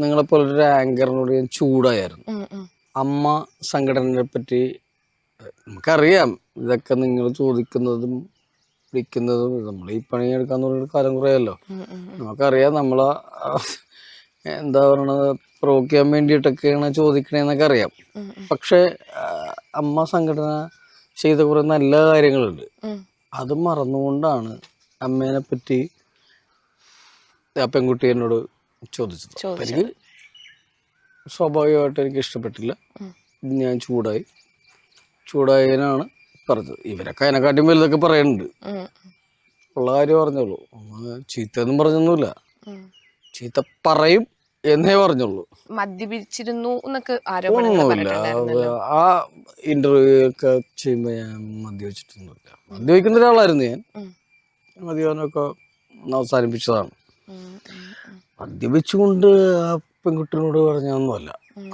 നിങ്ങളെപ്പോലൊരു ആങ്കറിനോട് ഞാൻ ചൂടായിരുന്നു. അമ്മ സംഘടനയെ പറ്റി നമുക്കറിയാം ഇതൊക്കെ നിങ്ങൾ ചോദിക്കുന്നതും വിളിക്കുന്നതും നമ്മൾ ഈ പണി എടുക്കാന്ന് പറഞ്ഞൊരു കാലം കുറയല്ലോ. നമുക്കറിയാം നമ്മളെ എന്താ പറയണത് ചെയ്യാൻ വേണ്ടിയിട്ടൊക്കെയാണ് ചോദിക്കണേന്നൊക്കെ അറിയാം. പക്ഷേ അമ്മ സംഘടന ചെയ്ത കുറെ നല്ല കാര്യങ്ങളുണ്ട് അത് മറന്നുകൊണ്ടാണ് അമ്മേനെ പറ്റി ആ പെൺകുട്ടി എന്നോട് ചോദിച്ചത്. എനിക്ക് സ്വാഭാവികമായിട്ട് എനിക്ക് ഇഷ്ടപ്പെട്ടില്ല. ഞാൻ ചൂടായി. ചൂടായതിനാണ് പറഞ്ഞത്. ഇവരൊക്കെ അതിനെക്കാട്ടിയും വലുതൊക്കെ പറയുന്നുണ്ട്. ഉള്ള കാര്യം പറഞ്ഞോളൂ. ചീത്ത പറഞ്ഞൊന്നുമില്ല. ചീത്ത പറയും എന്നേ പറഞ്ഞുള്ളൂ മദ്യപിച്ചിരുന്നു എന്നൊക്കെ ഒന്നുമില്ല. ആ ഇന്റർവ്യൂ ഒക്കെ ചെയ്യുമ്പോ ഞാൻ മദ്യപിച്ചിട്ടൊന്നുമില്ല. മദ്യപിക്കുന്ന ഒരാളായിരുന്നു ഞാൻ. മദ്യപാനമൊക്കെ അവസാനിപ്പിച്ചതാണ്. മദ്യപിച്ചുകൊണ്ട് ആ പെൺകുട്ടിനോട് ഉം.